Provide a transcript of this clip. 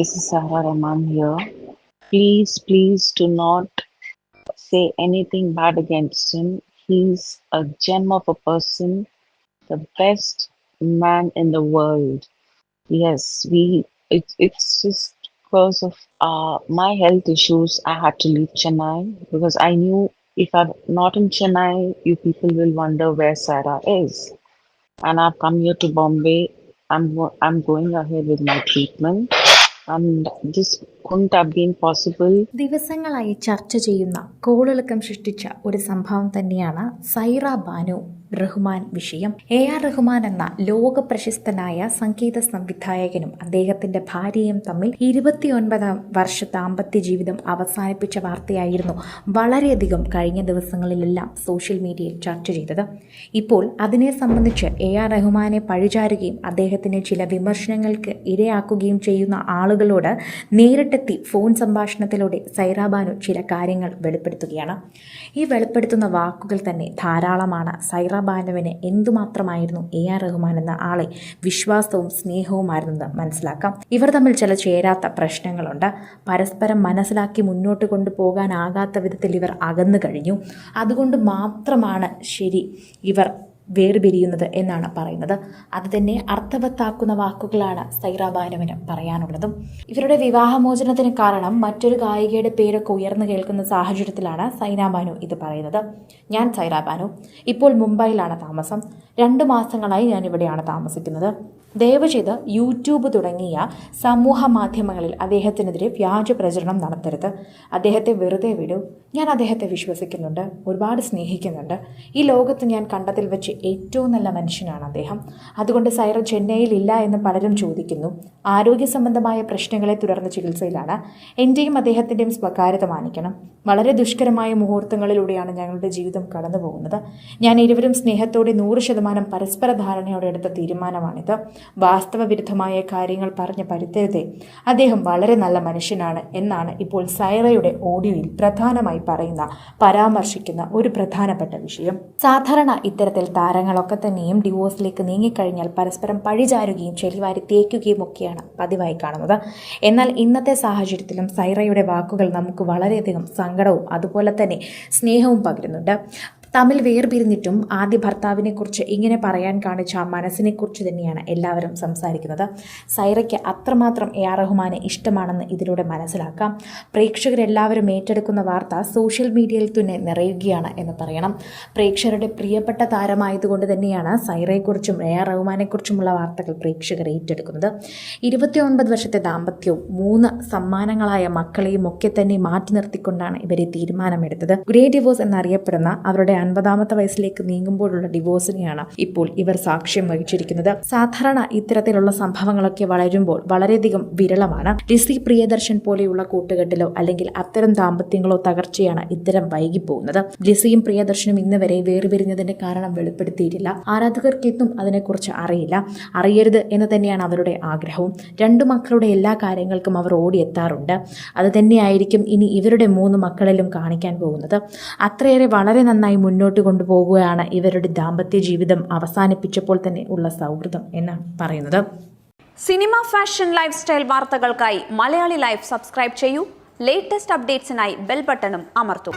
this is Sarah Rahman here. Please, please do not say anything bad against him. He's a gem of a person, the best man in the world. Yes, we. It, it's just because of uh, my health issues, I had to leave Chennai because I knew if I'm not in Chennai, you people will wonder where Sarah is. And I've come here to Bombay. I'm I'm going ahead with my treatment, ദിവസങ്ങളായി ചർച്ച ചെയ്യുന്ന കോളിളക്കം സൃഷ്ടിച്ച ഒരു സംഭവം തന്നെയാണ് സൈറ ബാനു. റഹ്മാൻ വിഷയം. A R Rahman എന്ന ലോക പ്രശസ്തനായ സംഗീത സംവിധായകനും അദ്ദേഹത്തിന്റെ ഭാര്യയും തമ്മിൽ ഇരുപത്തിയൊൻപതാം വർഷ ദാമ്പത്യ ജീവിതം അവസാനിപ്പിച്ച വാർത്തയായിരുന്നു വളരെയധികം കഴിഞ്ഞ ദിവസങ്ങളിലെല്ലാം സോഷ്യൽ മീഡിയയിൽ ചർച്ച ചെയ്തത്. ഇപ്പോൾ അതിനെ സംബന്ധിച്ച് എ ആർ റഹ്മാനെ പഴിചാരുകയും അദ്ദേഹത്തിന് ചില വിമർശനങ്ങൾക്ക് ഇരയാക്കുകയും ചെയ്യുന്ന ആളുകളോട് നേരിട്ടെത്തി ഫോൺ സംഭാഷണത്തിലൂടെ സൈറാബാനു ചില കാര്യങ്ങൾ വെളിപ്പെടുത്തുകയാണ്. ഈ വെളിപ്പെടുത്തുന്ന വാക്കുകൾ തന്നെ ധാരാളമാണ്. സൈറാബാനുവിന് എന്തുമാത്രമായിരുന്നു എ ആർ റഹ്മാൻ എന്ന ആളെ വിശ്വാസവും സ്നേഹവുമായിരുന്നത് മനസ്സിലാക്കാം. ഇവർ തമ്മിൽ ചില ചേരാത്ത പ്രശ്നങ്ങളുണ്ട്. പരസ്പരം മനസ്സിലാക്കി മുന്നോട്ട് കൊണ്ടുപോകാനാകാത്ത വിധത്തിൽ ഇവർ അകന്നു കഴിഞ്ഞു. അതുകൊണ്ട് മാത്രമാണ് ശരി ഇവർ വേർപിരിയുന്നത് എന്നാണ് പറയുന്നത്. അത് തന്നെ അർത്ഥവത്താക്കുന്ന വാക്കുകളാണ് സൈറാബാനുവിന് പറയാനുള്ളതും. ഇവരുടെ വിവാഹമോചനത്തിന് കാരണം മറ്റൊരു ഗായികയുടെ പേരൊക്കെ ഉയർന്നു കേൾക്കുന്ന സാഹചര്യത്തിലാണ് സൈനാബാനു ഇത് പറയുന്നത്. ഞാൻ സൈറാബാനു. ഇപ്പോൾ മുംബൈയിലാണ് താമസം. രണ്ട് മാസങ്ങളായി ഞാൻ ഇവിടെയാണ് താമസിക്കുന്നത്. ദയവ് ചെയ്ത് യൂട്യൂബ് തുടങ്ങിയ സമൂഹ മാധ്യമങ്ങളിൽ അദ്ദേഹത്തിനെതിരെ വ്യാജ പ്രചരണം നടത്തരുത്. അദ്ദേഹത്തെ വെറുതെ വിടൂ. ഞാൻ അദ്ദേഹത്തെ വിശ്വസിക്കുന്നുണ്ട്. ഒരുപാട് സ്നേഹിക്കുന്നുണ്ട്. ഈ ലോകത്ത് ഞാൻ കണ്ടതിൽ വെച്ച് ഏറ്റവും നല്ല മനുഷ്യനാണ് അദ്ദേഹം. അതുകൊണ്ട് സൈറ ചെന്നൈയിൽ ഇല്ല എന്ന് പലരും ചോദിക്കുന്നു. ആരോഗ്യ സംബന്ധമായ പ്രശ്നങ്ങളെ തുടർന്ന് ചികിത്സയിലാണ്. എന്റെയും അദ്ദേഹത്തിന്റെയും സ്വകാര്യത മാനിക്കണം. വളരെ ദുഷ്കരമായ മുഹൂർത്തങ്ങളിലൂടെയാണ് ഞങ്ങളുടെ ജീവിതം കടന്നു പോകുന്നത് ഞാൻ ഇരുവരും സ്നേഹത്തോടെ നൂറ് ശതമാനം പരസ്പര ധാരണയോടെ എടുത്ത തീരുമാനമാണിത്. വാസ്തവ വിരുദ്ധമായ കാര്യങ്ങൾ പറഞ്ഞ് പരുത്തരുതേ അദ്ദേഹം വളരെ നല്ല മനുഷ്യനാണ് എന്നാണ് ഇപ്പോൾ സൈറയുടെ ഓഡിയോയിൽ പ്രധാനമായി പറയുന്ന പരാമർശിക്കുന്ന ഒരു പ്രധാനപ്പെട്ട വിഷയം. സാധാരണ ഇത്തരത്തിൽ താരങ്ങളൊക്കെ തന്നെയും ഡിവോഴ്സിലേക്ക് നീങ്ങിക്കഴിഞ്ഞാൽ പരസ്പരം പഴിചാരുകയും ചെളിവാരി തേക്കുകയും ഒക്കെയാണ് പതിവായി കാണുന്നത്. എന്നാൽ ഇന്നത്തെ സാഹചര്യത്തിലും സൈറയുടെ വാക്കുകൾ നമുക്ക് വളരെയധികം സങ്കടവും അതുപോലെ തന്നെ സ്നേഹവും പകരുന്നുണ്ട്. തമ്മിൽ വേർപിരിഞ്ഞിട്ടും ആദ്യ ഭർത്താവിനെക്കുറിച്ച് ഇങ്ങനെ പറയാൻ കാണിച്ച മനസ്സിനെക്കുറിച്ച് തന്നെയാണ് എല്ലാവരും സംസാരിക്കുന്നത്. സൈറയ്ക്ക് അത്രമാത്രം എ ആർ റഹ്മാനെ ഇഷ്ടമാണെന്ന് ഇതിലൂടെ മനസ്സിലാക്കാം. പ്രേക്ഷകരെല്ലാവരും ഏറ്റെടുക്കുന്ന വാർത്ത സോഷ്യൽ മീഡിയയിൽ തന്നെ നിറയുകയാണ് എന്ന് പറയണം. പ്രേക്ഷകരുടെ പ്രിയപ്പെട്ട താരമായതുകൊണ്ട് തന്നെയാണ് സൈറയെക്കുറിച്ചും എ ആർ റഹ്മാനെക്കുറിച്ചുമുള്ള വാർത്തകൾ പ്രേക്ഷകർ ഏറ്റെടുക്കുന്നത്. ഇരുപത്തിയൊൻപത് വർഷത്തെ ദാമ്പത്യവും മൂന്ന് സമ്മാനങ്ങളായ മക്കളെയും ഒക്കെ തന്നെ മാറ്റി നിർത്തിക്കൊണ്ടാണ് ഇവരെ തീരുമാനമെടുത്തത്. ഗ്രേ ഡിവോഴ്സ് എന്നറിയപ്പെടുന്ന അവരുടെ അൻപതാമത്തെ വയസ്സിലേക്ക് നീങ്ങുമ്പോഴുള്ള ഡിവോഴ്സിനെയാണ് ഇപ്പോൾ ഇവർ സാക്ഷ്യം വഹിച്ചിരിക്കുന്നത്. സാധാരണ ഇത്തരത്തിലുള്ള സംഭവങ്ങളൊക്കെ വളരുമ്പോൾ വളരെയധികം വിരളമാണ്. ലിസി പ്രിയദർശൻ പോലെയുള്ള കൂട്ടുകെട്ടിലോ അല്ലെങ്കിൽ അത്തരം ദാമ്പത്യങ്ങളോ തകർച്ചയാണ് ഇത്തരം വൈകിപ്പോകുന്നത്. ലിസിയും പ്രിയദർശനും ഇന്ന് വരെ വേർപിരിഞ്ഞതിന്റെ കാരണം വെളിപ്പെടുത്തിയിട്ടില്ല. ആരാധകർക്കെത്തും അതിനെക്കുറിച്ച് അറിയില്ല. അറിയരുത് എന്ന് തന്നെയാണ് അവരുടെ ആഗ്രഹവും. രണ്ടു മക്കളുടെ എല്ലാ കാര്യങ്ങൾക്കും അവർ ഓടിയെത്താറുണ്ട്. അത് തന്നെയായിരിക്കും ഇനി ഇവരുടെ മൂന്ന് മക്കളിലും കാണിക്കാൻ പോകുന്നത്. അത്രയേറെ വളരെ നന്നായി മുന്നോട്ട് കൊണ്ടുപോകുകയാണ് ഇവരുടെ ദാമ്പത്യ ജീവിതം അവസാനിപ്പിച്ചപ്പോൾ തന്നെ ഉള്ള സൗഹൃദം എന്നാണ് പറയുന്നത്. സിനിമ ഫാഷൻ ലൈഫ് സ്റ്റൈൽ വാർത്തകൾക്കായി മലയാളി ലൈഫ് സബ്സ്ക്രൈബ് ചെയ്യൂ. ലേറ്റസ്റ്റ് അപ്ഡേറ്റ്സിനായി ബെൽ ബട്ടണും അമർത്തും.